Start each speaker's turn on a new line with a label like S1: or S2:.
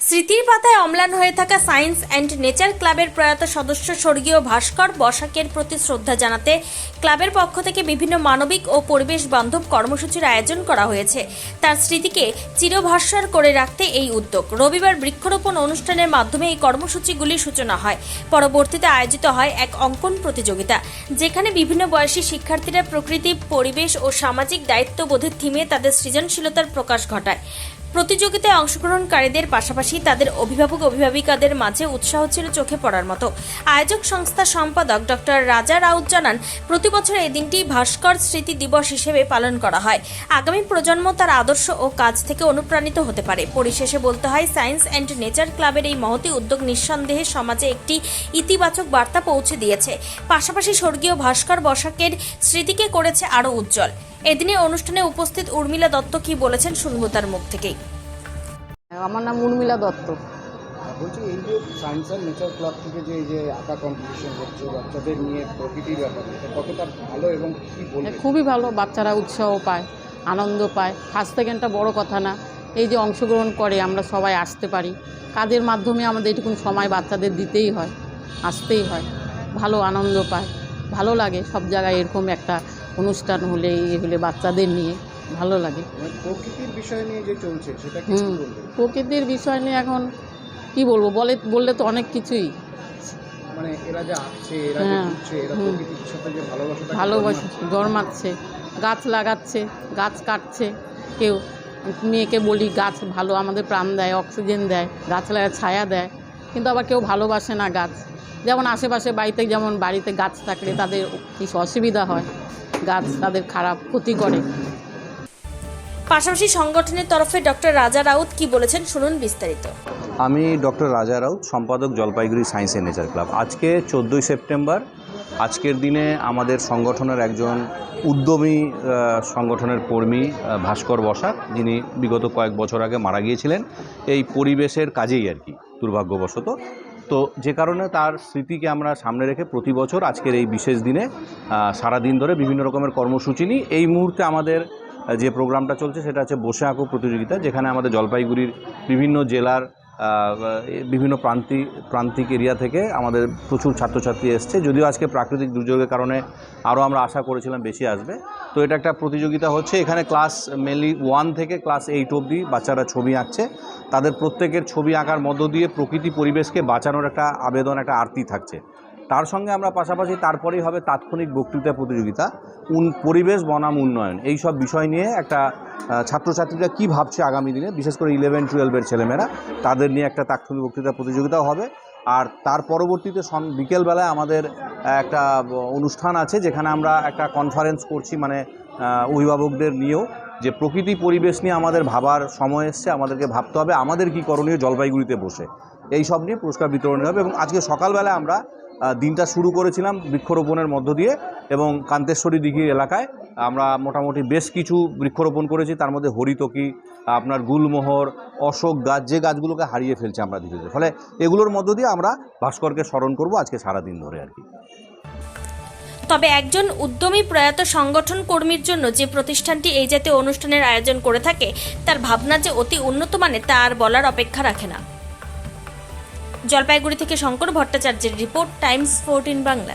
S1: স্মৃতির পাতায় অম্লান হয়ে থাকা সায়েন্স অ্যান্ড নেচার ক্লাবের প্রয়াত সদস্য স্বর্গীয় ভাস্কর বসাকের প্রতি শ্রদ্ধা জানাতে ক্লাবের পক্ষ থেকে বিভিন্ন মানবিক ও পরিবেশ বান্ধব কর্মসূচির আয়োজন করা হয়েছে। তার স্মৃতিকে চিরভাস্বর করে রাখতে এই উদ্যোগ। রবিবার বৃক্ষরোপণ অনুষ্ঠানের মাধ্যমে এই কর্মসূচিগুলির সূচনা হয়। পরবর্তীতে আয়োজিত হয় এক অঙ্কন প্রতিযোগিতা, যেখানে বিভিন্ন বয়সী শিক্ষার্থীরা প্রকৃতি, পরিবেশ ও সামাজিক দায়িত্ববোধের থিমে তাদের সৃজনশীলতার প্রকাশ ঘটায়। প্রতিযোগিতায় অংশগ্রহণকারীদের পাশাপাশি তাদের অভিভাবক অভিভাবিকাদের মাঝে উৎসাহ ছিল চোখে পড়ার মতো। আয়োজক সংস্থার সম্পাদক ডক্টর রাজা রাউত জানান, প্রতি বছর এই দিনটি ভাস্কর স্মৃতি দিবস হিসেবে পালন করা হয়। আগামী প্রজন্ম তার আদর্শ ও কাজ থেকে অনুপ্রাণিত হতে পারে। পরিশেষে বলতে হয়, সায়েন্স অ্যান্ড নেচার ক্লাবের এই মহতি উদ্যোগ নিঃসন্দেহে সমাজে একটি ইতিবাচক বার্তা পৌঁছে দিয়েছে। পাশাপাশি স্বর্গীয় ভাস্কর বসাকের স্মৃতিকে করেছে আরও উজ্জ্বল। এদিনের অনুষ্ঠানে উপস্থিত উর্মিলা দত্ত কি বলেছেন শুনব তার মুখ থেকেই।
S2: আমার নাম উর্মিলা দত্ত।
S3: বলছি এই যে সায়েন্স অ্যান্ড নেচার ক্লাব থেকে যে এই যে আঁকা কম্পিটিশন হচ্ছে বাচ্চাদের নিয়ে প্রকৃতির ব্যাপারে কতটা ভালো এবং কি বলবে
S2: খুবই ভালো বাচ্চারা উৎসাহ পায় আনন্দ পায়। ফার্স্ট সেকেন্ডটা বড় কথা না এই যে অংশগ্রহণ করে আমরা সবাই আসতে পারি। কাজের মাধ্যমে আমাদের এটুকুন সময় বাচ্চাদের দিতেই হয় আসতেই হয়। ভালো আনন্দ পায় ভালো লাগে সব জায়গায় এরকম একটা অনুষ্ঠান হলে ইয়ে হলে বাচ্চাদের নিয়ে ভালো লাগে।
S3: মানে প্রকৃতির বিষয় নিয়ে যে চলছে সেটা
S2: হুম প্রকৃতির বিষয় নিয়ে এখন কি বলব? বলে বললে তো অনেক কিছুই।
S3: মানে এরা যে আঁকছে এরা যে
S2: হ্যাঁ,
S3: ঘুরছে এরা প্রকৃতির সাথে যে ভালোবাসাটা
S2: ভালোবাসে জন্মাচ্ছে। গাছ লাগাচ্ছে গাছ কাটছে কেউ মেয়েকে বলি গাছ ভালো আমাদের প্রাণ দেয় অক্সিজেন দেয় গাছ লাগায় ছায়া দেয় কিন্তু আবার কেউ ভালোবাসে না গাছ। যেমন আশেপাশে বাড়িতে যেমন বাড়িতে গাছ থাকলে তাদের কিছু অসুবিধা হয়? গাছ তাদের খারাপ ক্ষতি করে।
S1: পাশাপাশি সংগঠনের তরফে ডক্টর রাজা রাউত কি বলেছেন শুনুন বিস্তারিত।
S4: আমি ডক্টর রাজা রাউত সম্পাদক Jalpaiguri science and nature club. আজকে চোদ্দোই সেপ্টেম্বর আজকের দিনে আমাদের সংগঠনের একজন উদ্যমী সংগঠনের কর্মী ভাস্কর বসাক যিনি বিগত কয়েক বছর আগে মারা গিয়েছিলেন। এই পরিবেশের কাজেই আর কি দুর্ভাগ্যবশত তো যে কারণে তার স্মৃতিকে আমরা সামনে রেখে প্রতি বছর আজকের এই বিশেষ দিনে সারা সারাদিন ধরে বিভিন্ন রকমের কর্মসূচি নিই এই মুহূর্তে আমাদের যে প্রোগ্রামটা চলছে সেটা হচ্ছে বসে আঁকো প্রতিযোগিতা, যেখানে আমাদের জলপাইগুড়ির বিভিন্ন জেলার বিভিন্ন প্রান্তিক প্রান্তিক এরিয়া থেকে আমাদের প্রচুর ছাত্রছাত্রী এসছে। যদিও আজকে প্রাকৃতিক দুর্যোগের কারণে আরও আমরা আশা করেছিলাম বেশি আসবে। তো এটা একটা প্রতিযোগিতা হচ্ছে। এখানে ক্লাস মেনলি ওয়ান থেকে ক্লাস এইট অবধি বাচ্চারা ছবি আঁকছে। তাদের প্রত্যেকের ছবি আঁকার মধ্য দিয়ে প্রকৃতি পরিবেশকে বাঁচানোর একটা আবেদন, একটা আরতি থাকছে। তার সঙ্গে আমরা পাশাপাশি তারপরেই হবে তাৎক্ষণিক বক্তৃতা প্রতিযোগিতা, উন, পরিবেশ, বনাম, উন্নয়ন। এই সব বিষয় নিয়ে একটা ছাত্রছাত্রীরা কী ভাবছে আগামী দিনে? বিশেষ করে ইলেভেন টুয়েলভের ছেলেমেয়েরা, তাদের নিয়ে একটা তাৎক্ষণিক বক্তৃতা প্রতিযোগিতাও হবে। আর তার পরবর্তীতে সন, বিকেলবেলায় আমাদের একটা অনুষ্ঠান আছে, যেখানে আমরা একটা কনফারেন্স করছি মানে অভিভাবকদের নিয়েও। যে প্রকৃতি পরিবেশ নিয়ে আমাদের ভাবার সময় এসছে, আমাদেরকে ভাবতে হবে আমাদের কী করণীয় জলপাইগুড়িতে বসে। এই সব নিয়ে পুরস্কার বিতরণ হবে এবং আজকে সকালবেলা আমরা দিনটা শুরু করেছিলাম বৃক্ষরোপণের মধ্য দিয়ে এবং কান্তেশ্বরী দিঘির এলাকায়। আমরা মোটামুটি বেশ কিছু বৃক্ষরোপণ করেছি, তার মধ্যে হরিতকি, আপনার গুলমোহর, অশোক গাছ, যে গাছগুলোকে হারিয়ে ফেলছে আমরা ধীরে ধীরে। ফলে এগুলোর মধ্য দিয়ে আমরা ভাস্করকে স্মরণ করব আজকে সারাদিন ধরে আর কি।
S1: তবে একজন উদ্যমী প্রয়াত সংগঠন কর্মীর জন্য যে প্রতিষ্ঠানটি এই জাতীয় অনুষ্ঠানের আয়োজন করে থাকে, তার ভাবনা যে অতি উন্নত মানের তা আর বলার অপেক্ষা রাখে না। জলপাইগুড়ি থেকে শঙ্কর ভট্টাচার্যের রিপোর্ট, টাইমস ফোরটিন বাংলা।